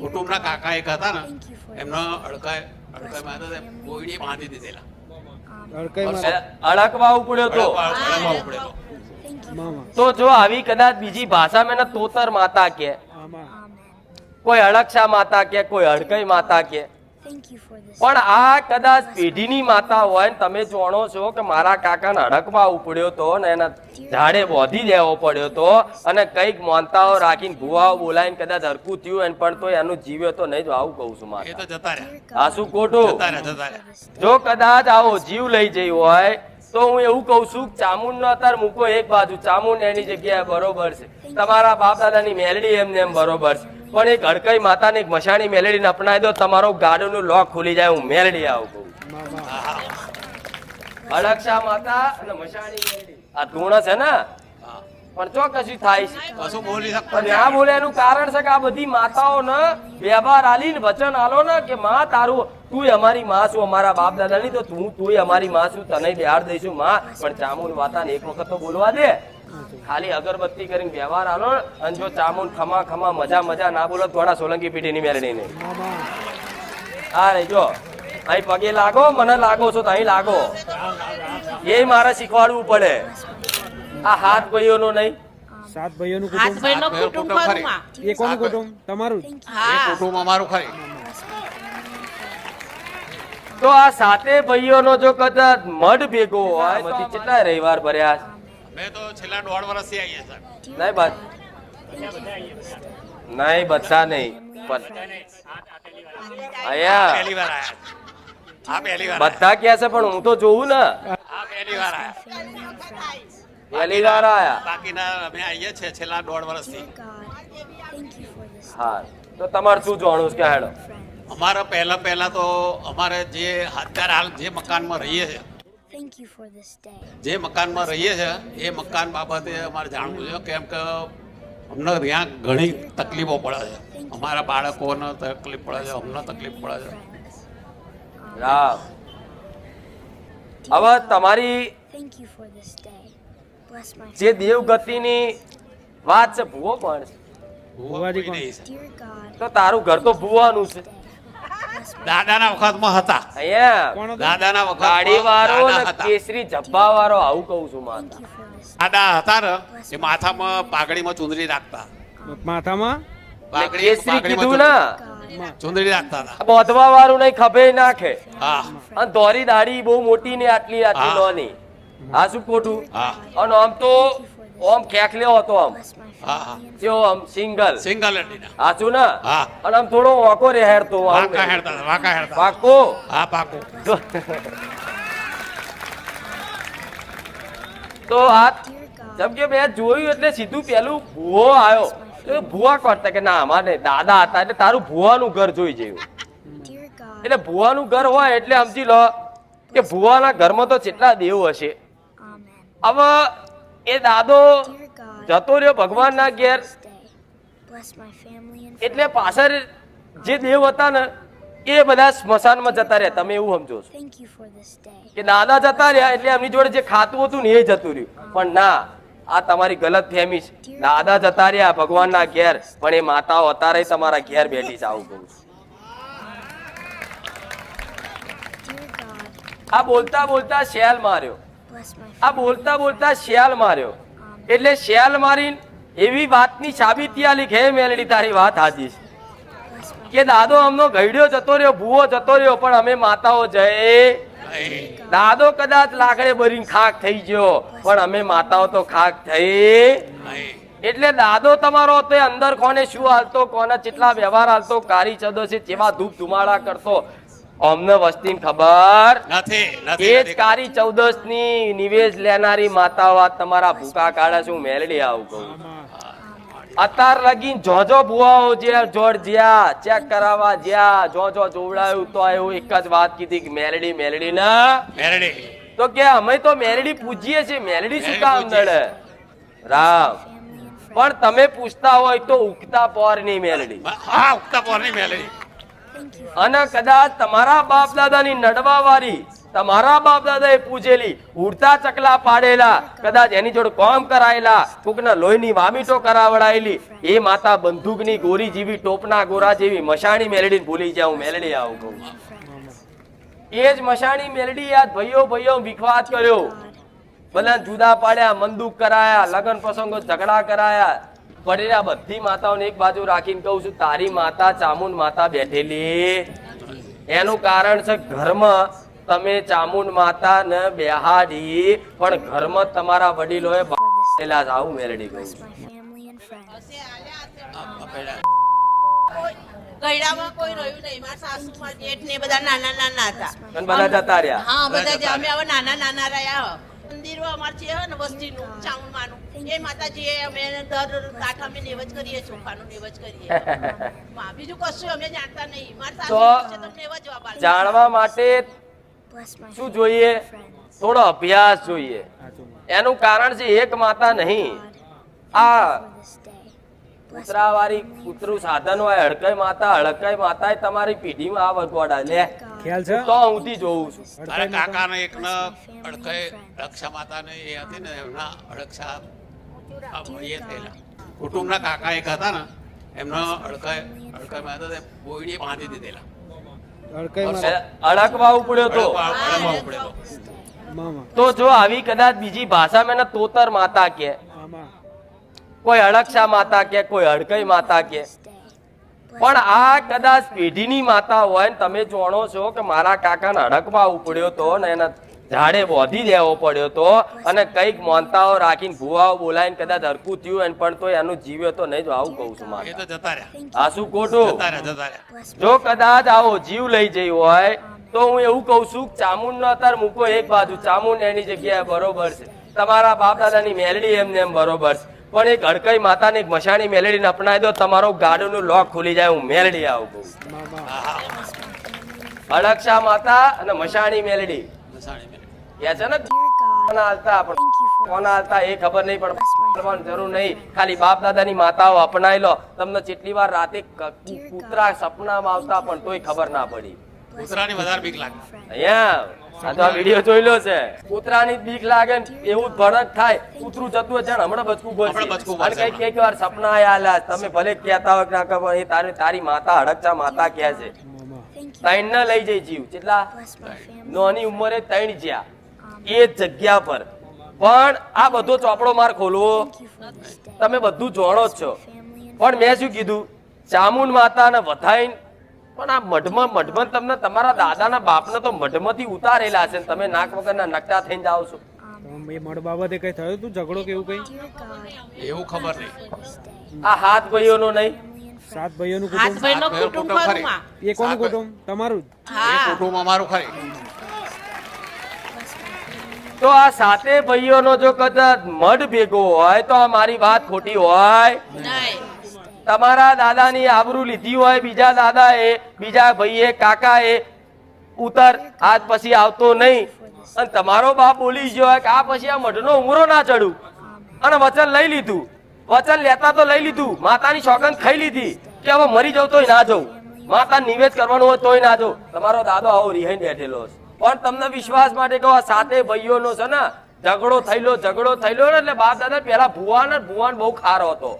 કુટુંબના કાકા એક હતા ને એમનો અડકાય અડકાયમાં હતા તે બાંધી દીધેલા. અડકવા ઉપડ્યો તો. જો આવી કદાચ બીજી ભાષામાં એને તોતર માતા કે. કોઈ અડકશા માતા કે કોઈ અડકઈ માતા કે. પણ આ કદાચ પેઢીની માતા હોય ને તમે જાણો છો કે મારા કાકાને અડકવા ઉપડ્યો તો ને એના ઝાડે બોધી દેવો પડ્યો તો અને કંઈક મોનતાઓ રાખીને ભુવાઓ બોલાવીને કદાચ હરકું થયું એને પણ તો એનું જીવ્યો તો નહીં જ આવું કહું છું મારે આ શું ખોટું? જો કદાચ આવો જીવ લઈ જઈ હોય તો હું એવું કહું છું કે ચામુંડ નો અત્યારે મૂકો એક બાજુ. ચામુંડ એની જગ્યાએ બરોબર છે. તમારા બાપ દાદાની મેલડી એમને એમ બરોબર છે. પણ એક હડકઈ માતાને એક મશાણી મેલડીને અપનાવી દો તમારો ગાડીનું લોક ખુલી જાય હું મેલેડી આવું કહું. હડકશા માતા અને મશાણી મેલડી. આ ધૂણ છે ને? પણ જો કશું થાય છે. કશું બોલી શકતો આ બોલે એનું કારણ છે કે આ બધી માતાઓ ને વ્યવહાર આલીને વચન આલો ને કે માં તારું તું અમારી માં છું અમારા બાપ દાદા ની તો તું તું અમારી માં છું તને બિહાર દઈશું માં. પણ ચામુન વાતાને એક વખત તો બોલવા દે. ખાલી અગરબત્તી કરીને વ્યવહાર આલો અને જો ચામુન ખમા ખમા મજા મજા ના બોલો તો થોડા સોલંકી પીઢીની મેળડી હા રે જો. અહીં પગે લાગો મને લાગો છો તો અહીં લાગો. એ મારે શીખવાડવું પડે. આ હાથ ભાઈઓનો નહીં. સાત ભાઈઓનું હાથ ભાઈનો કુટુંબ કુટુંબ એ કોનું કુટુંબ? તમારું એ કુટુંબ અમારું ખરી. તો આ સાતે ભાઈઓનો જો કદાચ મઢ ભેગો હોય કેટલા રવિવાર ભર્યા અમે તો છેલ્લા દોઢ વર્ષથી આવીએ સાહેબ નહીં બસ. નહીં બધા નહીં પણ અહીંયા પહેલી વાર આયા. આ પહેલી વાર. બધા કે છે પણ હું તો જોઉં ને. આ પહેલી વાર આયા. પહેલી વાર આયા. બાકીના અમે આવીએ છીએ છેલ્લા દોઢ વર્ષથી. હા તો તમારે શું જોવાનું છે કે હેડો. અમારા પહેલા પહેલા તો અમારે જે અત્યારે હાલ જે મકાનમાં રહીએ છીએ Thank you for this day. જે મકાનમાં રહીએ છીએ એ મકાન બાબતે અમારે જાણવું છે કેમ કે અમને ત્યાં ઘણી તકલીફો પડે છે અમારા બાળકોને તકલીફ પડે છે અમને તકલીફ પડે છે. રામ હવે તમારી. જે દેવગતિની વાત છે ભૂવો પણ. તો તારું ઘર તો ભૂવાનું છે દાદાના વખતમાં હતા. અહીંયા દાદાના વખત ગાડી વાળો ને કેસરી જબ્બા વાળો આવું કહું છું માતા. દાદા હતા ને એ માથામાં પાઘડીમાં ચુંદડી રાખતા માથામાં? પાઘડી કેસરી કીધું ના. ચુંદડી રાખતા હતા. બોધવા વાળું નહીં ખભે નાખે. હા. અને દોરી દાઢી બહુ મોટી ને આટલી આટલી હા. આ શું ખોટું? હા. અને આમ તો આમ ખેખલ્યો હતો આમ? હા હા. જો આમ સિંગલ. સિંગલ હડીના હાચું ને? હા. અને આમ થોડો વાંકો રેહેરતો આમ વાંકા હેરતા વાંકા હેડતા પાકો હા પાકો. તો આ જેમ કે મેં જોયું એટલે સીધું પેલું ભૂવો આવ્યો તો ભૂવા કરતા કે ના અમારે નહીં, દાદા હતા એટલે તારું ભૂવાનું ઘર જોઈ જયું. એટલે ભૂવાનું ઘર હોય એટલે સમજી લો કે ભૂવાના ઘરમાં તો કેટલા દેવ હશે. હવે એ દાદો જતો રહ્યો ભગવાનના ઘેર. એટલે પાછળ જે દેવ હતા ને એ બધા સ્મશાનમાં જતા રહ્યા. તમે એવું સમજો છો. કે દાદા જતા રહ્યા એટલે એમની જોડે જે ખાતું હતું ને એ જતું રહ્યું. પણ ના આ તમારી ગલત ફેમી છે. દાદા જતા રહ્યા ભગવાનના ઘેર પણ એ માતાઓ અત્યારે તમારા ઘેર બેઠી છે આવું કહું. આ બોલતા બોલતા શેલ માર્યો. આ બોલતા બોલતા શિયાલ માર્યો. એટલે શિયાલ મારી એવી વાતની સાબિતી આલી હે મેલડી તારી વાત હાજી છે. કે દાદો અમનો ગઈડ્યો જતો રહ્યો ભૂવો જતો રહ્યો પણ અમે માતાઓ જય. દાદો કદાચ લાકડે ભરીને ખાક થઈ ગયો પણ અમે માતાઓ તો ખાક થઈ એટલે દાદો તમારો તે અંદર કોને શું હાલતો કોને કેટલા વ્યવહાર હાલતો કારી ચદોશી જેવા ધૂપ ધુમાડા કરતો. અમને વસ્તીને ખબર નથી એ જ કારી ચૌદશની નિવેશ લેનારી માતાઓ તમારા ભૂકા કાઢે શું મેલડી આવું કહું? અત્યાર લગીન જો જો ભુવાઓ જે જોડ જ્યા ચેક કરાવવા જ્યા જો જો જોવડાયું તો એવું એક જ વાત કીધી કે મેલડી મેલડી ના. મેલડી. તો કે અમે તો મેલડી પૂજીએ છીએ મેલડી શું મેલડી કામ નડે? રામ. પણ તમે પૂછતા હોય તો ઉગતા પોરની મેલડી. હા ઉગતા પોરની you. અને કદાચ તમારા બાપ દાદાની નડવા વાળી તમારા બાપ દાદાએ પૂજેલી ઉડતા ચકલા પાડેલા, કદાચ એની જોડે કોમ કરાયેલા, કોકના લોહીની વામીટો કરાવડાયેલી, એ માતા બંદૂકની ગોરી જેવી, ટોપના ગોરા જેવી મશાણી મેલડી ભૂલી જાઉં, મેલડી આવું કહું એ જ મશાણી મેલડી આ ભાઈઓ ભાઈઓ વિખવાદ કર્યો. બધા જુદા પાડ્યા, મંદુક કરાયા, લગ્ન પ્રસંગો ઝઘડા કરાયા પડેલા બધી માતાઓને એક બાજુ રાખીને કહું છું તારી માતા ચામુંડ માતા બેઠેલી એનું કારણ છે ઘરમાં તમે ચામુંડ માતા ને બેહાડી પણ ઘરમાં તમારા વડીલોએ બેઠેલા છે. આવું કહું. આ બધા જતા રહ્યા હા બધા અમે હવે નાના નાના રહ્યા મંદિરો અમાર છે ને વસ્તીનું ચામુંડમાનું એ માતાજીએ અમે દર કાઠ અમે નેવજ કરીએ ચોખાનું નેવજ કરીએ. બીજું કશું અમે જાણતા નહીં. મારા સાસુ પૂછે તો નેવજ જાણવા માટે શું જોઈએ? થોડો અભ્યાસ જોઈએ. એનું કારણ છે એક માતા નહીં. આ For this day. Bless કૂતરાવાળી કૂતરું સાધન હોય હડકાઈ માતા હડકાઈ માતા એ તમારી પેઢીમાં આ વગવાડા. લે ખ્યાલ છે? તો હુંથી જોઉં છું. તારા કાકાને એકને હડકાઈ રક્ષા માતાને એ હતી ને એમના અડક્ષા આ એ થયેલા. કુટુંબના કાકા એક હતા ને એમનો હડકાઈ હડકાઈ માતા તે બોયડીએ બાંધી દીધેલા. અડકવા ઉપડ્યો તો. તો જો આવી કદાચ બીજી ભાષામાં એને તોતર માતા કે કોઈ અડક્ષા માતા કે કોઈ હડકઈ માતા કે. પણ આ કદાચ પેઢીની માતા હોય ને તમે જાણો છો કે મારા કાકાને હડકવા ઉપડ્યો તો ને એના ઝાડે બોધી દેવો પડ્યો તો અને કંઈક મોનતાઓ રાખીને ભૂવાઓ બોલાવીને કદાચ હરકું થયું હોય પણ તો એનું જીવ્યો તો નહીં જ આવું કહું છું મારે આ શું ખોટું? જો કદાચ આવો જીવ લઈ જઈ હોય તો હું એવું કહું છું ચામુંડ નો અત્યારે મૂકો એક બાજુ. ચામુંડ એની જગ્યાએ બરોબર છે. તમારા બાપ દાદાની મેલડી એમને એમ બરોબર છે. પણ એક હડકઈ માતાને એક મશાણી મેલડીને અપનાવી દો તમારો ગાડીનું લોક ખુલી જાય હું મેલેડી આવું છું. અડક્ષા માતા અને મશાણી મેલડી. કે છે ને? કોના હાલતા કોના એ ખબર નહીં પણ જરૂર નહીં. ખાલી બાપ દાદાની માતાઓ અપનાવી લો. તમને જેટલી વાર રાતે કૂતરા સપનામાં આવતા પણ તોય ખબર ના પડી. કૂતરાની વધારે બીક લાગે. અહીંયા. આ તો આ વીડિયો જોઈ લો છે. કૂતરાની બીક લાગે ને એવું ભડક થાય. કૂતરું જતું હોય છે ને હમણાં બચકું હમણાં અને બોલશે. કંઈક કંઈક વાર સપના આયા તમે ભલે કહેતા હોય ના ખબર એ તારી તારી માતા હડકચા માતા કહે છે. ત્રણ ના લઈ જઈ જીવ. કેટલા. નાની ઉંમરે ત્રણ જ્યાં. એ જગ્યા પર. પણ આ બધો ચોપડો માર ખોલવો. તમે બધું જાણો જ છો. પણ મેં શું કીધું? ચામુંડ માતાને વધાઈ પણ આ મઢમાં મઢમાં તમને તમારા દાદાના બાપને તો મઢમાંથી ઉતારેલા છે તમે નાક વગરના નકટા થઈને જાઓ છો. તો એ મઢ બાબતે કઈ થયું તું? ઝઘડો કે એવું કઈ? એવું ખબર નહીં. આ હાથ ભાઈઓનો નહીં. સાત ભાઈઓનું કુટુંબ? ભાઈનો ભાઈઓ કુટુંબ કુટુંબ ખરી. એ કોનું કુટુંબ? તમારું જ? એ કુટુંબ અમારું ખરી. તો આ સાતે ભાઈઓનો જો કદાચ મઢ ભેગો હોય તો આ મારી વાત ખોટી હોય. નહીં. તમારા દાદાની આબરૂ લીધી હોય, બીજા દાદાએ, બીજા ભાઈએ, કાકાએ, ઉતર, આજ પછી આવતો નહીં. અને તમારો બાપ બોલી ગયો કે આ પછી આ મઢનો ઉમરો ના ચડું. અને વચન લઈ લીધું. વચન લેતા તો લઈ લીધું. માતાની શોકન ખાઈ લીધી કે હવે મરી જવું તોય ના જવું માતા નિવેદ કરવાનું હોય તોય ના જવું તમારો દાદો આવો રિહાઈ બેઠેલો પણ તમને વિશ્વાસ માટે કહો સાતે ભાઈઓનો છે ને, ઝઘડો થયેલો ઝઘડો થયેલો એટલે બાપ દાદા પેલા ભુવાન ભુવાન બહુ ખારો હતો.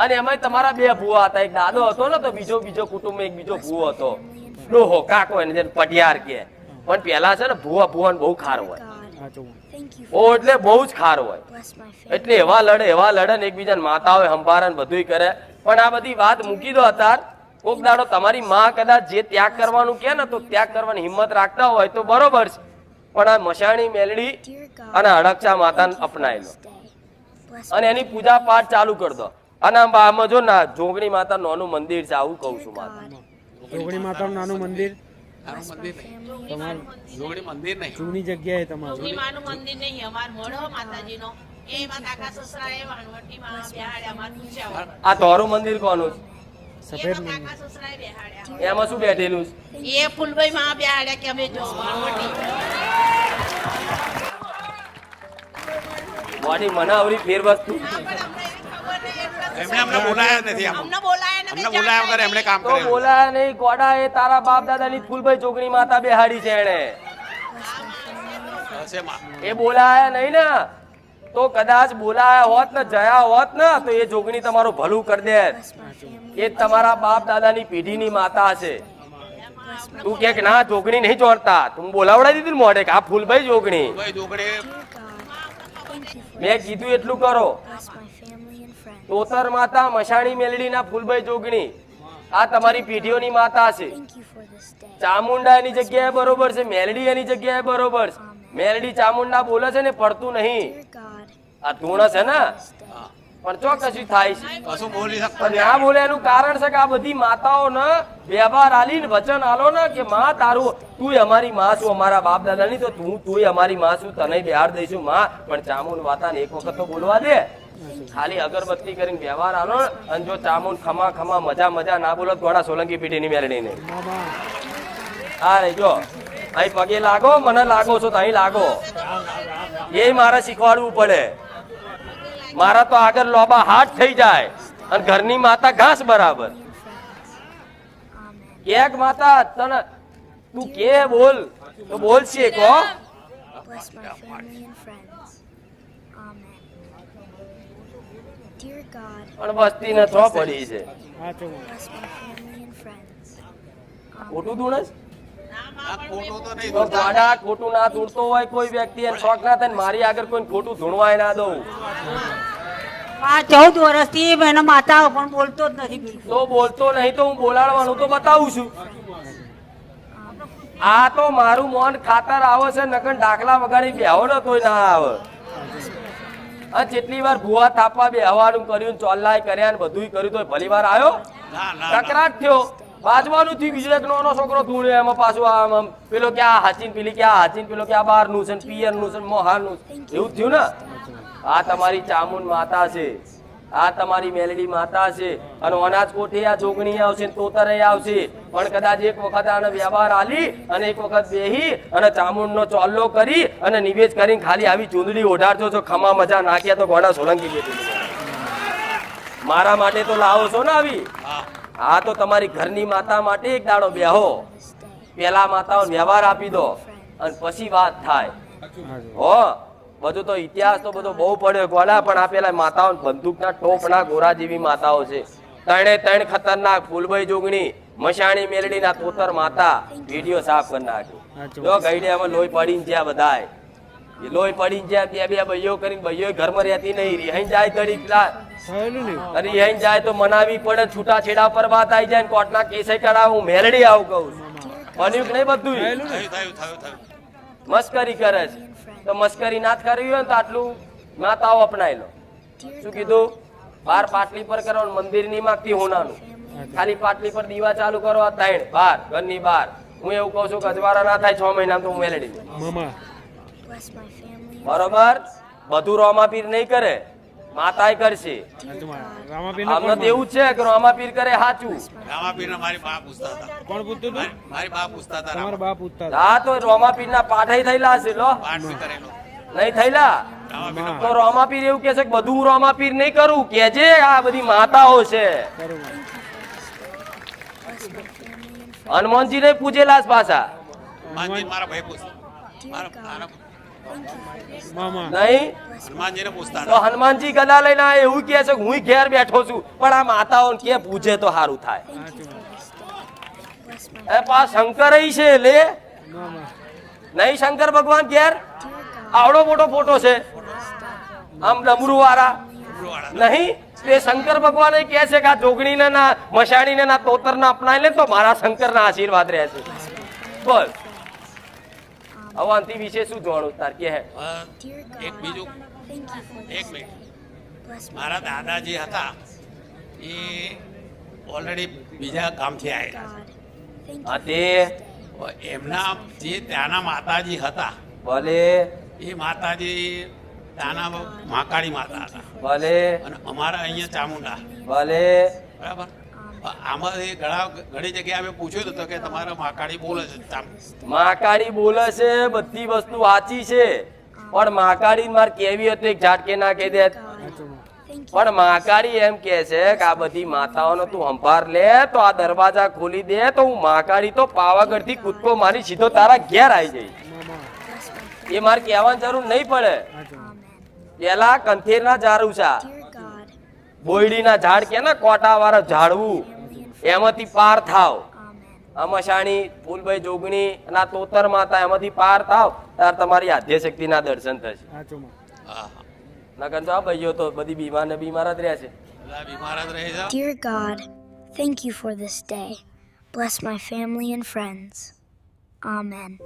અને એમાં તમારા બે ભુવા હતા. એક દાદો હતો ને, તો બીજો બીજો કુટુંબ એક બીજો ભૂવો હતો. ડોહો, કાકો એને પટિયાર કે પણ પેલા છે ને, ભુવા ભુવાન બહુ ખાર હોય. એટલે બહુ જ ખાર હોય. એટલે એવા લડે એવા લડે ને એકબીજાને માતાઓ સંભારે ને બધુંય કરે. પણ આ બધી વાત મૂકી દો અત્યાર કોક દાડો તમારી માં કદાચ જે ત્યાગ કરવાનું કે ને, તો ત્યાગ કરવાની હિંમત રાખતા હોય તો બરોબર છે. પણ આ મશાણી મેલડી અને અડકચા માતાને અપનાવી લો. અને એની પૂજા પાઠ ચાલુ કરી દો. અને આમ જો ના જોગણી માતા નાનું મંદિર છે આવું કહું છું માતા. જોગણી માતાનું નાનું મંદિર? આનું મંદિર નહીં. તમારું જોગણી મંદિર નહીં. જૂની જગ્યાએ તમારું. મંદિર નહીં. અમાર મોઢો માતાજીનો. આ ધોરું મંદિર કોનું સફેદ એમાં મંદિર. શું બેઠેલું છે? એ ફૂલભાઈ માં બેહાડ્યા કે અમે જો વાણવટી. મારી મને આવડી ફેર વસ્તુ એમને અમને બોલાયા જ નથી અમને બોલાયા અમને બોલાયા વગર એમણે કામ કર્યું. બોલાયા નહીં ગોડા એ તારા બાપ દાદાની ફૂલભાઈ જોગણી માતા બેહાડી છે એણે. એ બોલાયા નહીં ને. તો કદાચ બોલાયા હોત ને જયા હોત ને તો એ જોગણી તમારું ભલું કરી દે. એ તમારા બાપ દાદાની પેઢીની માતા છે. તું કે ના જોગણી નહીં જોડતા તું બોલાવડાવી દીધી મોડે મોઢે કે આ ફૂલભાઈ જોગણી મેં કીધું એટલું કરો. તોતર માતા મશાણી મેલડીના ફૂલભાઈ જોગણી. આ તમારી પીઢીઓની માતા છે. ચામુંડા એની જગ્યાએ બરોબર છે મેલડી એની જગ્યાએ બરોબર છે. મેલડી ચામુંડા બોલે છે ને પડતું નહીં. આ ધૂણ છે ને. પણ ચો કશું થાય છે. કશું બોલી શકતા ના બોલે એનું કારણ છે કે આ બધી માતાઓ ને વ્યવહાર આલીને વચન આલો ને કે માં તારું તું અમારી માં છું અમારા બાપ દાદા ની તો તું તું અમારી માં છું તને બિહાર દઈશું માં. પણ ચામુંડ માતા ને એક વખત તો બોલવા દે. ખાલી અગરબત્તી કરીને વ્યવહાર આલો અને જો ચામુન ખમા ખમા, મજા મજા ના બોલો ઘોડા સોલંકી પીટીની મેરડીને. હા રે જો, અહીં પગે લાગો, મને લાગો છો તો અહીં લાગો. એ મારે શીખવાડવું પડે. મારા તો આગળ લોબા હાથ થઈ જાય અને ઘરની માતા ઘાસ બરાબર. એક માતા, તને તું કે બોલ? તો બોલશે કો Bless my family and friends. Amen. Dear God, પણ વસ્તી ને છો પડી છે. bless my family and friends. ખોટું ધૂણસ આ તો ગાડા ખોટું ના ધૂણતો હોય કોઈ વ્યક્તિ એને શોખ ના થાય મારી આગળ કોઈ ખોટું ધૂણવાય ના દઉં. આ ચૌદ વર્ષથી એના માતા પણ બોલતો જ નથી તો બોલતો નહીં તો હું બોલાડવાનું તો બતાવું છું. આ તો મારું મોન ખાતર આવે છે નકર દાખલા વગાડી બેહો ને તોય ના આવે. આ જેટલી વાર ભૂવા તાપવા બે હવાડું કર્યું ચોલ્લાય કર્યા ને બધું કર્યું તો ભલી વાર આવ્યો ના ના ના. કકરાટ થયો. બાજવાનું થયું ગુજરાત નાનો છોકરો ધૂણ્યો એમાં પાછું આમ આમ પેલો ક્યાં હાચીન પેલી ક્યાં હાચીન પેલો ક્યાં બારનું છે પિયરનું છે મોહારનું એવું થયું ને? આ તમારી ચામુન માતા છે. આ તમારી મેલડી માતા છે. અને અનાજ કોઠે આ જોગણી આવશે તોતરે આવશે. પણ કદાચ એક વખત આને વ્યવહાર આલી અને એક વખત બેહી અને ચામુંડનો ચોલ્લો કરી અને નિવેશ કરીને ખાલી આવી ચૂંદડી ઓઢાડજો. છો ખમા મજા નાખ્યા તો ઘોડા સોલંકી બેઠી મારા માટે તો લાવો છો ને આવી. આ તો તમારી ઘરની માતા માટે એક દાડો બેહો. પેલા માતાઓ વ્યવહાર આપી દો. અને પછી વાત થાય. હો બધું તો ઇતિહાસ તો બધો બહુ પડ્યો. ગોળા પણ આપેલા માતાઓ બંદૂકના ટોપના ગોરા જેવી માતાઓ છે. ત્રણે ત્રણ ખતરનાક ફૂલભાઈ જોગણી મશાણી મેલડીના તોતર માતા વીડિયો સાફ કરી નાખ્યો. જો ગઈડે અમે લોહી પડીને જ્યાં બધાય. એ લોહી પડીને જ્યાં બે બે ભાઈઓ કરીને ભાઈઓ ઘરમાં રહેતી નહીં. રિહાઈ જાય થયેલું અને અહીં જાય તો મનાવી પડે. છૂટા છેડા પર વાત આવી જાય ને કોર્ટના કેસે કરાવું. મેલડી આવું કહું છું. બન્યું કે નહીં બધું થયું થયું થયું થયું. મસ્કરી કરે છે. તો મસ્કરી ના જ કરવી હોય ને તો આટલું માતાઓ અપનાવી લો. શું કીધું? બાર પાટલી પર કરો મંદિરની માગતી હોનાનું ખાલી પાટલી પર દીવા ચાલુ કરો આ ત્રણ બાર ઘરની બાર હું એવું કહું છું કે અજવાળા ના થાય છ મહિના તો હું મેલેડી બરોબર? બધું રોમાપીર નહીં કરે. માતાએ કરશે. રામાપીર તો એવું છે કે રામાપીર કરે સાચું રામાપીરને મારી બા પૂછતા હતા. કોણ પૂછતું હતું? મારી- બા પૂછતા હતા તમારા બા પૂછતા હતા. હા તો રામાપીર ના પાઠ થયેલા હશે લો. પાઠ કરેલો? નહીં થયેલા? તો રોમાપીર એવું કે છે કે બધું હું રોમાપીર નહીં કરું. કેજે આ બધી માતાઓ છે. હનુમાનજી ને પૂજેલા પાછા. મારા ભાઈ પૂછ. મારા નહીં? હનુમાનજીને પૂછતા તો હનુમાનજી ગદા લઈને એવું કહે છે કે હું ઘેર બેઠો છું પણ આ માતાઓ કે પૂજે તો સારું થાય. એ પા શંકર છે લે. નહીં શંકર ભગવાન ઘેર? આવડો મોટો ફોટો છે. આમ ડમરૂ વાળા. નહીં? તે શંકર ભગવાન કહે છે કે આ જોગણીને ના મશાણીને ના તોતરને અપનાવી લે તો મારા શંકરના આશીર્વાદ રહે છે બોલ હવે અંતિ વિશે શું જાણું તાર કે એક બીજું એક મિનિટ. મારા દાદાજી હતા એ ઓલરેડી બીજા ગામથી આવેલા God. હા તે? એમના જે ત્યાંના માતાજી હતા ભલે. એ માતાજી ત્યાંના મહાકાળી માતા હતા. ભલે. અને અમારા અહીંયા ચામુંડા. ભલે. બરાબર? આમાં એ ઘણા ઘણી જગ્યાએ અમે પૂછ્યું તો કે તમારા મહાકાળી બોલે છે. ચામ બોલે છે બધી વસ્તુ સાચી છે. પણ માકાળી માર કેવી હતી? એક ઝાટકે ના કહી દે. પણ માકાળી એમ કે છે કે આ બધી માતાઓનો તું સંભાર લે તો આ દરવાજા ખોલી દે તો હું માકાળી તો પાવાગઢથી કૂદકો મારી સીધો તારા ઘેર આવી my એ મારે કહેવાની જરૂર નહીં પડે. પેલા કંથેરના ઝાડુસા છે બોયડીના ઝાડ કે ને કોટા વાળા ઝાડવું. એમાંથી પાર થાવ. અમશાણી ફૂલભાઈ જોગણી ના તોતર માતા એમાંથી પાર થાવ ત્યારે તમારી આદ્ય શક્તિના દર્શન થશે નકર તો આ ભાઈઓ તો બધી બીમાર ને બીમાર જ રહ્યા છે Dear God, thank you for this day. Bless my family and friends. Amen.